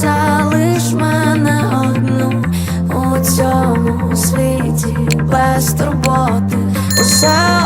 залиш мене одну у цьому світі без турботи. Усе